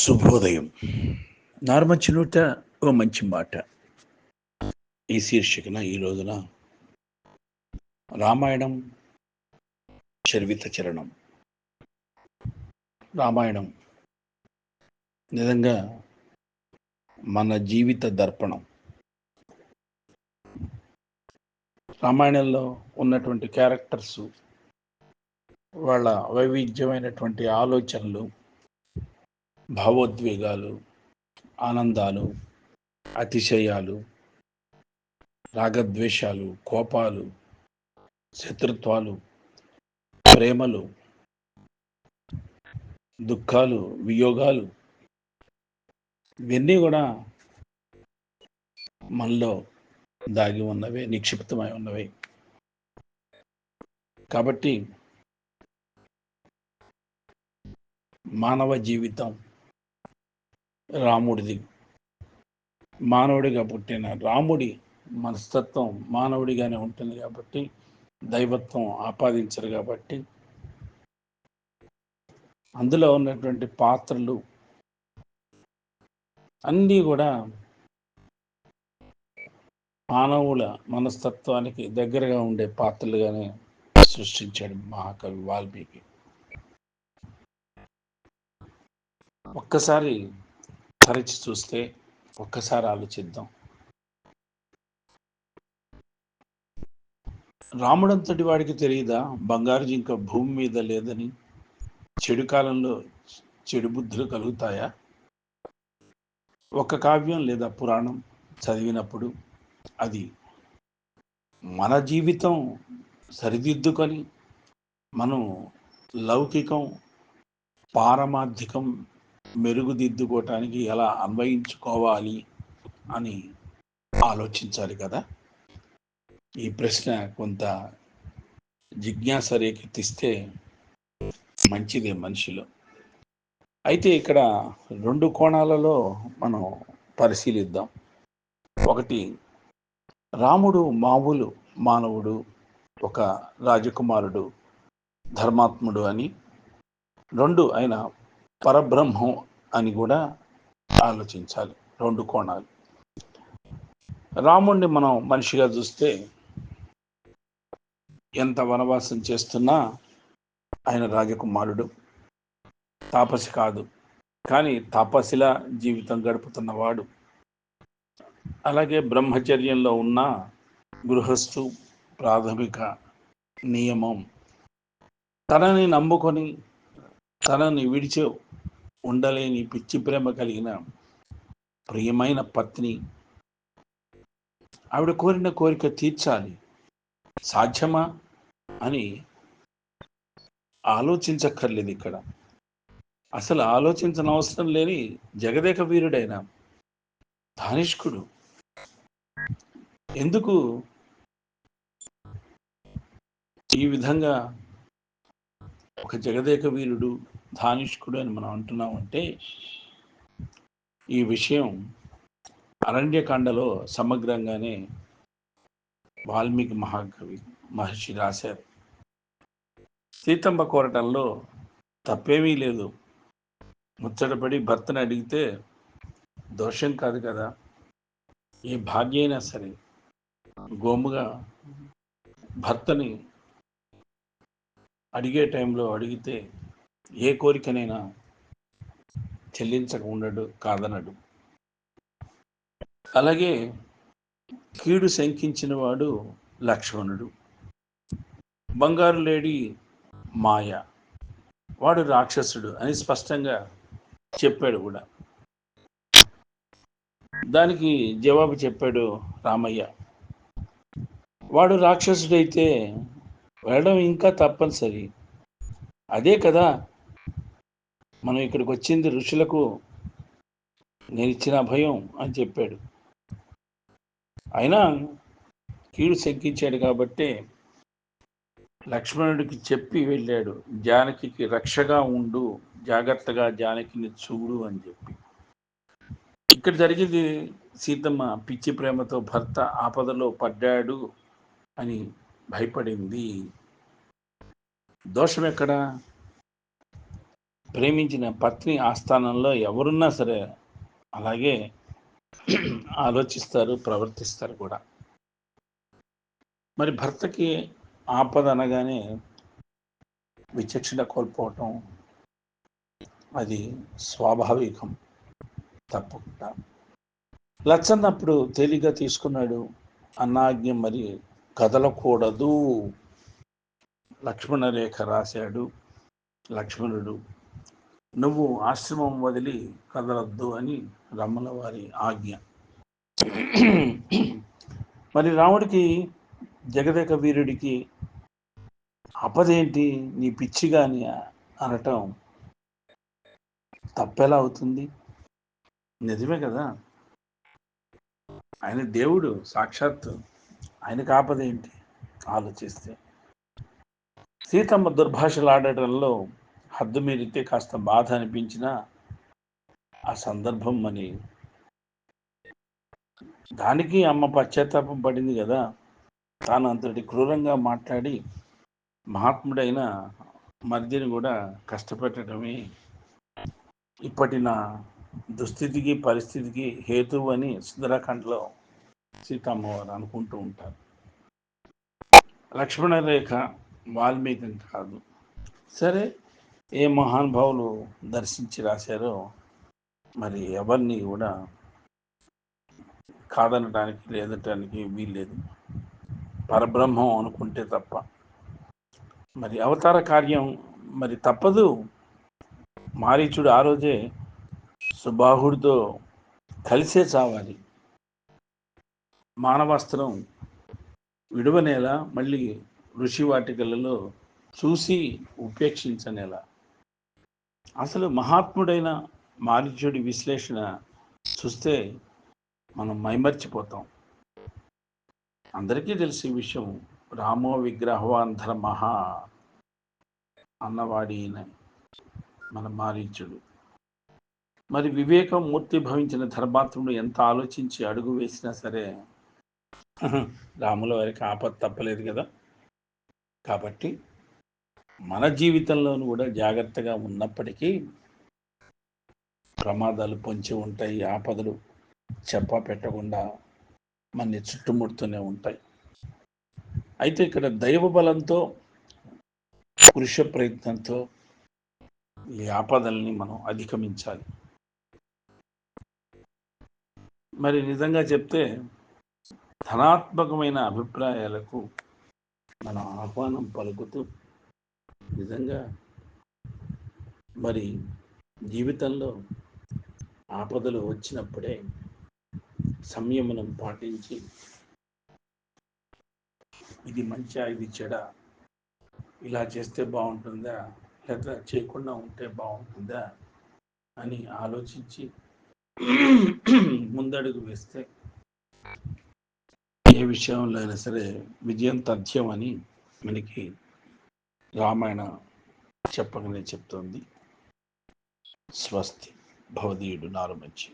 శుభోదయం. నార్మంచి నూట ఓ మంచి మాట. ఈ శీర్షికన ఈ రోజున రామాయణం చరివిత చరణం. రామాయణం నిజంగా మన జీవిత దర్పణం. రామాయణంలో ఉన్నటువంటి క్యారెక్టర్స్ వాళ్ళ వైవిధ్యమైనటువంటి ఆలోచనలు భావోద్వేగాలు ఆనందాలు అతిశయాలు రాగద్వేషాలు కోపాలు శత్రుత్వాలు ప్రేమలు దుఃఖాలు వియోగాలు ఇవన్నీ కూడా మనలో దాగి ఉన్నవే నిక్షిప్తమై ఉన్నవి. కాబట్టి మానవ జీవితం రాముడిది. మానవుడిగా పుట్టిన రాముడి మనస్తత్వం మానవుడిగానే ఉంటుంది కాబట్టి దైవత్వం ఆపాదించరు కాబట్టి అందులో ఉన్నటువంటి పాత్రలు అన్నీ కూడా మానవుల మనస్తత్వానికి దగ్గరగా ఉండే పాత్రలుగానే సృష్టించాడు మహాకవి వాల్మీకి. ఒక్కసారి తరచి చూస్తే ఒక్కసారి ఆలోచిద్దాం. రాముడంతటి వాడికి తెలియదా బంగారు జింక భూమి మీద లేదని? చెడు కాలంలో చెడు బుద్ధులు కలుగుతాయా? ఒక కావ్యం లేదా పురాణం చదివినప్పుడు అది మన జీవితం సరిదిద్దుకొని మనం లౌకికం పారమార్థికం మెరుగుదిద్దుకోవటానికి ఎలా అన్వయించుకోవాలి అని ఆలోచించాలి కదా. ఈ ప్రశ్న కొంత జిజ్ఞాస రేకెత్తిస్తే మంచిదే మనిషిలో. అయితే ఇక్కడ రెండు కోణాలలో మనం పరిశీలిద్దాం. ఒకటి రాముడు మామూలు మానవుడు ఒక రాజకుమారుడు ధర్మాత్ముడు అని. రెండు ఆయన పరబ్రహ్మం అని కూడా ఆలోచించాలి. రెండు కోణాలు. రాముణ్ణి మనం మనిషిగా చూస్తే ఎంత వనవాసం చేస్తున్నా ఆయన రాజకుమారుడు. తాపసి కాదు. కానీ తాపసిలా జీవితం గడుపుతున్నవాడు. అలాగే బ్రహ్మచర్యంలో ఉన్న గృహస్థు ప్రాథమిక నియమం. తనని నమ్ముకొని తనని విడిచి ఉండలేని పిచ్చి ప్రేమ కలిగిన ప్రియమైన పత్ని. ఆవిడ కోరిన కోరిక తీర్చాలి. సాధ్యమా? అని ఆలోచించక్కర్లేదు ఇక్కడ. అసలు ఆలోచించిన అవసరం లేని జగదేక వీరుడైన ధానిష్కుడు. ఎందుకు ఈ విధంగా ఒక జగదేక వీరుడు ధానిష్కుడు అని మనం అంటున్నామంటే ఈ విషయం అరణ్యకాండలో సమగ్రంగానే వాల్మీకి మహాకవి మహర్షి రాశారు. సీతమ్మ కోరటంలో తప్పేమీ లేదు. ముచ్చటపడి భర్తను అడిగితే దోషం కాదు కదా ఏ భార్య అయినా సరే. గోముగా భర్తని అడిగే టైంలో అడిగితే ఏ కోరికనైనా చెల్లించక ఉండడు కాదనడు అలాగే కీడు శంకించిన వాడు లక్ష్మణుడు. బంగారు లేడి మాయ. వాడు రాక్షసుడు అని స్పష్టంగా చెప్పాడు కూడా. దానికి జవాబు చెప్పాడు రామయ్య. వాడు రాక్షసుడైతే వెళ్ళడం ఇంకా తప్పనిసరి. అదే కదా మనం ఇక్కడికి వచ్చింది ఋషులకు నేను ఇచ్చిన భయం అని చెప్పాడు. అయినా కీడు శంకించాడు కాబట్టి లక్ష్మణుడికి చెప్పి వెళ్ళాడు జానకి రక్షగా ఉండు జాగ్రత్తగా జానకిని చూడు అని చెప్పి. ఇక్కడ జరిగింది సీతమ్మ పిచ్చి ప్రేమతో భర్త ఆపదలో పడ్డాడు అని భయపడింది. దోషం ఎక్కడ? ప్రేమించిన పత్ని ఆస్థానంలో ఎవరున్నా సరే అలాగే ఆలోచిస్తారు ప్రవర్తిస్తారు కూడా. మరి భర్తకి ఆపద అనగానే విచక్షణ కోల్పోవటం అది స్వాభావికం తప్పకుండా. లచ్చన్నప్పుడు తేలిగ్గా తీసుకున్నాడు అన్నాజ్ఞ మరి కదలకూడదు. లక్ష్మణ రేఖ రాశాడు. లక్ష్మణుడు నువ్వు ఆశ్రమం వదిలి కదలద్దు అని రమ్మల వారి ఆజ్ఞ. మరి రాముడికి జగదేక వీరుడికి అపదేంటి? నీ పిచ్చి అని అనటం తప్పెలా అవుతుంది? నిజమే కదా? ఆయన దేవుడు సాక్షాత్తు ఆయనకు ఆపదేంటి ఆలోచిస్తే. సీతమ్మ దుర్భాషలాడటంలో హద్దు మీరితే కాస్త బాధ అనిపించినా ఆ సందర్భం అని దానికి అమ్మ పశ్చాత్తాపం పడింది కదా. తాను అంతటి క్రూరంగా మాట్లాడి మహాత్ముడైన మర్దిని కూడా కష్టపెట్టడమే ఇప్పటి నా దుస్థితికి పరిస్థితికి హేతువు అని సుందరాఖండ్లో సీతమ్మవారు అనుకుంటూ ఉంటారు. లక్ష్మణ రేఖ వాల్మీకి కాదు. సరే. ఏ మహానుభావులు దర్శించి రాశారో మరి ఎవరిని కూడా కాదనడానికి లేదటానికి వీల్లేదు. పరబ్రహ్మం అనుకుంటే తప్ప. మరి అవతార కార్యం మరి తప్పదు. మారీచుడు ఆ రోజే సుబాహుడితో కలిసే చావాలి. మానవాస్త్రం విడవనేలా మళ్ళీ ఋషి వాటికలలో చూసి ఉపేక్షించనేలా. అసలు మహాత్ముడైన మారీచుడి విశ్లేషణ చూస్తే మనం మైమర్చిపోతాం. అందరికీ తెలిసి విషయం రామో విగ్రహవాంధర మహా అన్నవాడి మన మారీచుడు మరి వివేకం మూర్తి భవించిన ధర్మాత్ముడు ఎంత ఆలోచించి అడుగు వేసినా సరే రాముల వారికి ఆపద తప్పలేదు కదా. కాబట్టి మన జీవితంలోనూ కూడా జాగ్రత్తగా ఉన్నప్పటికీ ప్రమాదాలు పొంచి ఉంటాయి ఆపదలు చెప్ప పెట్టకుండా మన చుట్టుముడుతూనే ఉంటాయి. అయితే ఇక్కడ దైవ బలంతో పురుష ప్రయత్నంతో ఈ ఆపదల్ని మనం అధిగమించాలి. మరి నిజంగా చెప్తే ధనాత్మకమైన అభిప్రాయాలకు మనం ఆహ్వానం పలుకుతూ నిజంగా మరి జీవితంలో ఆపదలు వచ్చినప్పుడే సంయమనం పాటించి ఇది మంచిగా ఇది చెడ ఇలా చేస్తే బాగుంటుందా లేదా చేయకుండా ఉంటే బాగుంటుందా అని ఆలోచించి ముందడుగు వేస్తే ఏ విషయంలో అయినా సరే విజయం తథ్యం అని మనకి రామాయణ చెప్పగానే చెప్తోంది. స్వస్తి. భవదీయుడు నారు మంచి